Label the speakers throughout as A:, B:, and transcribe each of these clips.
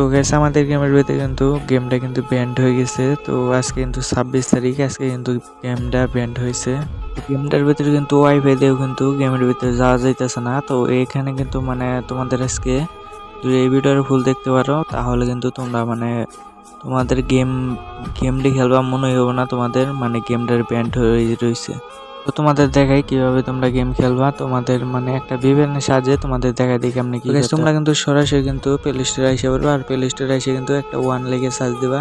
A: তো গেছে আমাদের গেমের ভিতরে কিন্তু গেমটা কিন্তু ব্যান্ড হয়ে গেছে। তো আজকে কিন্তু ছাব্বিশ তারিখ, আজকে কিন্তু গেমটা ব্যান্ড হয়েছে। গেমটার ভিতরে কিন্তু ওয়াইফাই দিয়েও কিন্তু গেমের ভিতরে যাওয়া যাইতেছে না। তো এখানে কিন্তু মানে তোমাদের আজকে যদি এই ভিডিওর ফুল দেখতে পারো, তাহলে কিন্তু তোমরা মানে তোমাদের গেম গেমটি খেলবা মনে হবে না তোমাদের মানে গেমটার ব্যান্ড হয়ে রয়েছে। তো তোমাদের দেখাই কীভাবে তোমরা গেম খেলবা। তোমাদের মানে একটা বিভিন্ন সাহায্যে তোমাদের দেখাই দিই কেমনি কি তোমরা কিন্তু সরাসরি কিন্তু প্লে স্টোরে এসে পড়বা আর প্লে স্টোরে এসে কিন্তু একটা ওয়ান লেগে সার্চ দিবা।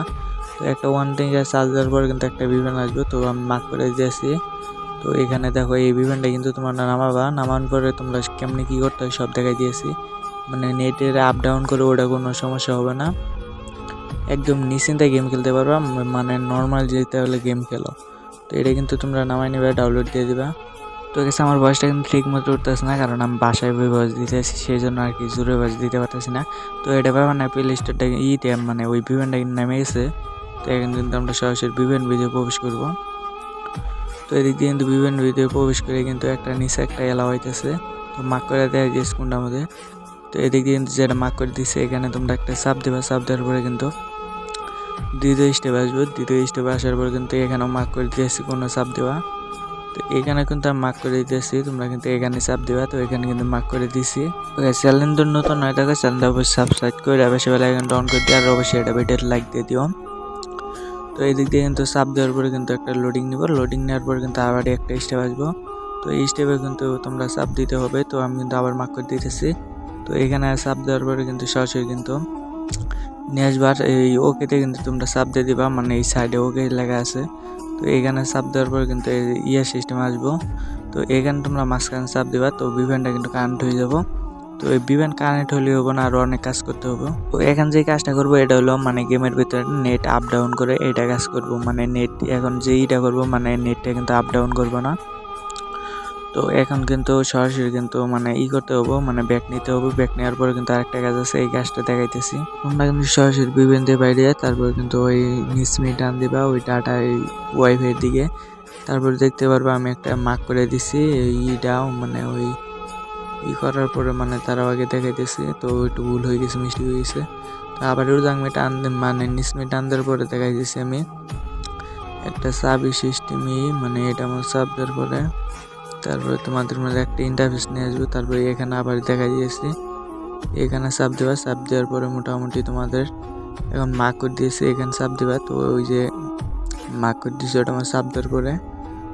A: তো একটা ওয়ান লেগে সার্চ দেওয়ার পর কিন্তু একটা বিভান আসবে। তো আমি মার্ক করে দিয়েছি। তো এখানে দেখো এই বিভানটা কিন্তু তোমরা নামাবা। নামানোর পরে তোমরা কেমনি কি করতে হয় সব দেখাই দিয়েছি। মানে নেটের আপ ডাউন করে ওটা কোনো সমস্যা হবে না। একদম নিশ্চিন্তায় গেম খেলতে পারবা। মানে নর্মাল যেতে হলে গেম খেলো। তো এটা কিন্তু তোমরা নামাই নেবে ডাউনলোড দিয়ে দিবা। তো গেছে আমার ভয়েসটা কিন্তু ঠিক মতো উঠতেছে না, কারণ আমি বাসায় বই ভয়েস দিতেছি সেই জন্য আর কি জোরে ভয়েস দিতে পারতেছি না। তো এটা ব্যাপার না প্লে স্টোরটা ইতে মানে ওই বিভেনটা কিন্তু নেমে গেছে। তো এখন কিন্তু আমরা সরাসরি বিভিন্ন ভিডিও প্রবেশ করব। তো এদিক দিয়ে কিন্তু বিভিন্ন ভিডিও প্রবেশ করে কিন্তু একটা নিচে একটা এলা হইতেছে। তো মাক করে দেয় যে স্কুলটার মধ্যে তো এদিক দিয়ে কিন্তু যেটা মাক করে দিচ্ছে এখানে তোমরা একটা সাপ দেবা সাপ দেওয়ার পরে কিন্তু দ্বিতীয় স্টেপ আসবে। দ্বিতীয় স্টেপে আসার পর কিন্তু এখানেও মার্ক করে দিয়েছি কোনো চাপ দেওয়া। তো এখানে কিন্তু আমি মার্ক করে দিতেছি, তোমরা কিন্তু এখানে চাপ দেওয়া। তো এখানে কিন্তু মার্ক করে দিছি। ওকে চ্যানেল নতুন নয় থাকে চ্যানেলটা অবশ্যই সাবস্ক্রাইব করে বেশি বেলা এখানে অন করে দিয়ে আর অবশ্যই এটা ভিডিও লাইক দিয়ে দিও। তো এই দিক দিয়ে কিন্তু চাপ দেওয়ার পরে কিন্তু একটা লোডিং নিব। লোডিং নেওয়ার পরে কিন্তু আবার একটা স্টেপ আসব। তো এই স্টেপে কিন্তু তোমরা চাপ দিতে হবে। তো আমি কিন্তু আবার মার্ক করে দিতেছি। তো এখানে চাপ দেওয়ার পরে কিন্তু সরাসরি কিন্তু নিয়ে আসবার এই ওকেতে কিন্তু তোমরা চাপ দিয়ে দিবা মানে এই সাইডে ওকে লেখা আছে। তো এখানে চাপ দেওয়ার পর কিন্তু ইয়ে সিস্টেম আসব। তো এখানে তোমরা মাঝখানে চাপ দিবা, তো বিভেনটা কিন্তু কারেন্ট হয়ে যাব। তো এই বিভেন কানেক্ট হলে হব না আরও অনেক কাজ করতে হবে। তো এখানে যে কাজটা করব, এটা হলো মানে গেমের ভিতরে নেট আপ ডাউন করে এটা কাজ করব। মানে নেট এখন যে ইটা করব মানে নেটটা কিন্তু আপ ডাউন করব না। তো এখন কিন্তু সরাসরি কিন্তু মানে ই করতে হব মানে ব্যাগ নিতে হবে। ব্যাগ নেওয়ার পরে কিন্তু আরেকটা গাছ আছে, এই গাছটা দেখাইতেছি। তোমরা কিন্তু সরাসরি বিভিন্ন বাইরে তারপর কিন্তু ওই নিসমি টান দিবা, ওই ডাটা এই ওয়াইফাইয়ের দিকে। তারপর দেখতে পারবা আমি একটা মার্ক করে দিছি ইটাও মানে ওই ই করার পরে মানে তারাও আগে দেখাইতেছে, তো একটু ভুল হয়ে গেছে, মিষ্টি হয়ে গেছে। তো আবার জাংমি টান মানে নিসমি টান দেওয়ার পরে দেখাইতেছি আমি। একটা সাবি সিস্টেমই মানে এটা আমার সাব পরে। তারপরে তোমাদের মধ্যে একটা ইন্টারফেস নিয়ে আসবে, তারপরে এখানে আবার দেখা দিয়েছি এখানে সাপ দেওয়া সাপ দেওয়ার পরে মোটামুটি তোমাদের এখন করে দিয়েছে, এখানে সাপ দেবা। তো ওই যে করে দিয়েছে, ওটা আমার সাপ দেওয়ার পরে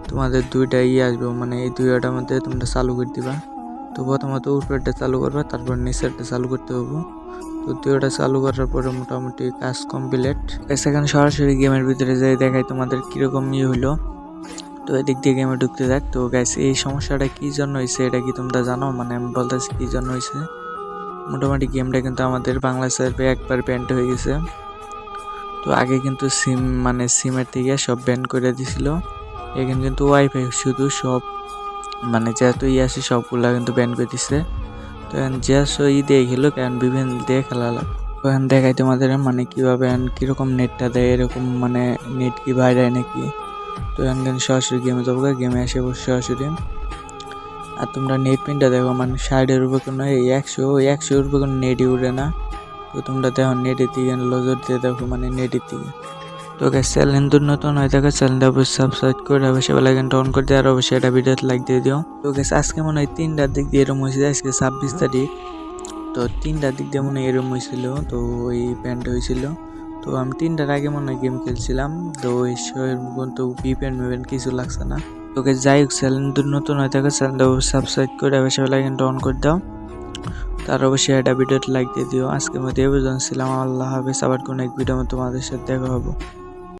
A: তোমাদের দুইটা ইয়ে আসবে মানে এই দুইটার মধ্যে তোমরা চালু করে দিবা। তো প্রথমত উপরেরটা চালু করবা, তারপর নিচেরটা চালু করতে হবে। তো দুইটা চালু করার পরে মোটামুটি কাজ কমপ্লিট সেখানে সরাসরি গেমের ভিতরে যাই, দেখাই তোমাদের কীরকম ইয়ে হলো তো এদিক দিয়ে গেমে ঢুকতে থাক তো গ্যাস এই সমস্যাটা কি জন্য হয়েছে এটা কি তোমরা জানো? মানে আমি বলতেছি কি জন্য হয়েছে মোটামুটি গেমটা কিন্তু আমাদের বাংলা সার্ভে একবার ব্যান্ড হয়ে গেছে। তো আগে কিন্তু সিম মানে সিমের থেকে সব ব্যান করে দিছিল। এখানে কিন্তু ওয়াইফাই শুধু সব মানে যেহেতু ই আছে, সবগুলা কিন্তু ব্যান করে দিছে। তো এখন যেসব ই দিয়ে খেলো কারণ বিভিন্ন দিয়ে খেলা তো এখন দেখাই তোমাদের মানে কীভাবে কীরকম নেটটা দেয়, এরকম মানে নেট কি বাইরে নাকি? তো এখন সরাসরি গেমে যাব গেমে এসে বসে সরাসরি। আর তোমরা নেট পিনটা দেখো মানে ষাটের উপর কোনো এই একশো, ওই একশোর উপর কোনো নেটই উঠে না। তো তোমরা দেখো নেটের দিকে নজর দিয়ে দেখো মানে নেটের দিকে। তো গ্যাস চ্যানেল তো নতুন হয়ে থাকে চ্যানেলটা অবশ্যই সাবস্ক্রাইব করে অবশ্যই বেলা ঘণ্টা অন করে দিয়ে আর অবশ্যই এটা ভিডিওতে লাইক দিয়ে দিও। তো গ্যাস আজকে মনে হয় তিনটার দিক দিয়ে এরম হয়েছে আজকে ছাব্বিশ তারিখ। তো তিনটার দিক দিয়ে মনে হয় এরম হয়েছিল, তো ওই প্যান্ট হয়েছিল। তো আমি তিনটার আগে মনে হয় গেম খেলছিলাম। তো ওই তো বিপেন মিপেন কিছু লাগছে না। তোকে যাই হোক চ্যানেল নতুন হয়ে থাকে চ্যানেলটা সাবস্ক্রাইব করে বেশি বেলা ঘণ্টা অন করে দাও। তার অবশ্যই একটা ভিডিওতে লাইক দিয়ে দিও। আজকের মধ্যে এবার পর্যন্ত ছিলাম। আল্লাহ হাফেজ। আবার কোনো এক ভিডিও তোমাদের সাথে দেখা হব।